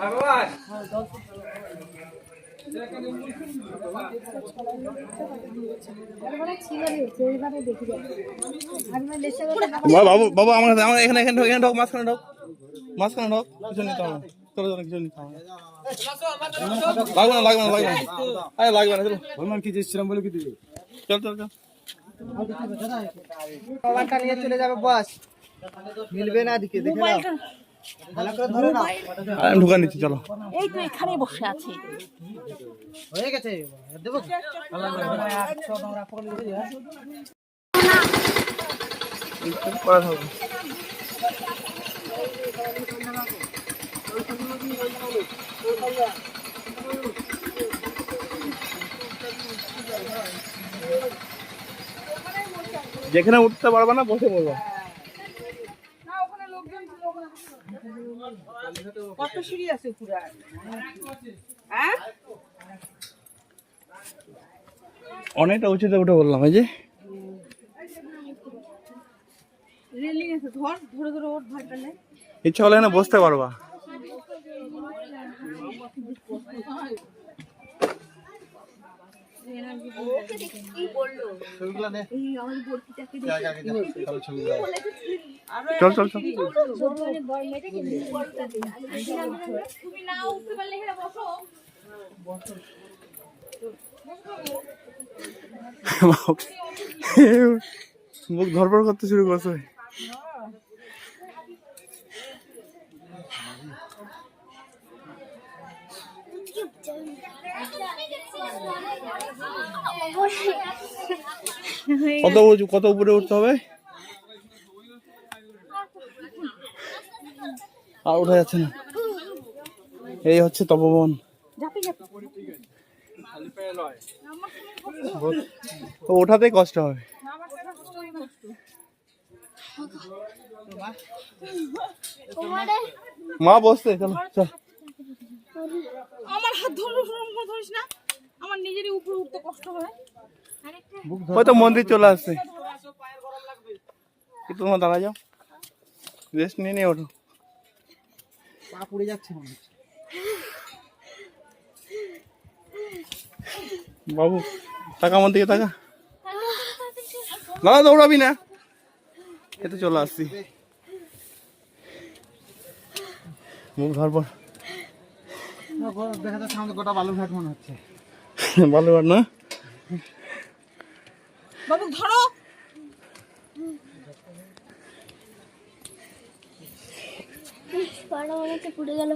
বাবা বাবু বাবু আমার আমার এখানে এখানে ঢোক এখানে ঢোক মাঝখানে ঢোক মাঝখানে ঢোক। কিছু নিতে হবে। চলো চলো কিছু নিতে হবে। না। লাগবে না লাগবে না লাগবে না। আরে লাগবে না চলো। বলমান কি দিচ্ছিলাম বলে কি দিবি? চল চল চল। মোবাইলটা নিয়ে চলে যাবে বস। মিলবে না দিকে দেখে ঢুকা নিচ্ছি চলো। এই তো এখানে বসে আছে। হয়ে গেছে দেবো। করা থাকবে যেখানে উঠতে পারবে না বসে পড়ব। কত সিঁড়ি আছে পুরো? হ্যাঁ? অনেকটা উঁচুতে উঠে বললাম এই যে। রেলিং আছে ধর ধরে ধরে ওর ভাই পেলে ইচ্ছা হলে এখানে বসতে পারবা। ছবিগুলো নে। তাহলে ছবিগুলো। চল চল চল। তুমি না উঠতে পারলে এখানে বসো। মুখ ধরপড় করতে শুরু করছে। কত কত উপরে উঠতে হবে? আর ওঠা যাচ্ছে না। এই হচ্ছে তপবন। তো ওঠাতেই কষ্ট হবে মা বসতে চলো চল। আমার হাত ধরো ধরিস না। আমার নিজেরই উপরে উঠতে কষ্ট হয়। হয়তো মন্দির চলে আসছে। তোমার দাঁড়া যাও। রেস্ট নিয়ে নিয়ে ওঠো। পা পুড়ে যাচ্ছে মনে হচ্ছে। বাবু টাকা আমার দিকে টাকা দাদা দৌড়াবি না। এতে চলে আসছি। মুখ ধরপর দেখা যাচ্ছে আমাদের গোটা বালু ঘাট মনে হচ্ছে। বার না? বাবু ধরো। পাড়া মনে হচ্ছে পুড়ে গেল।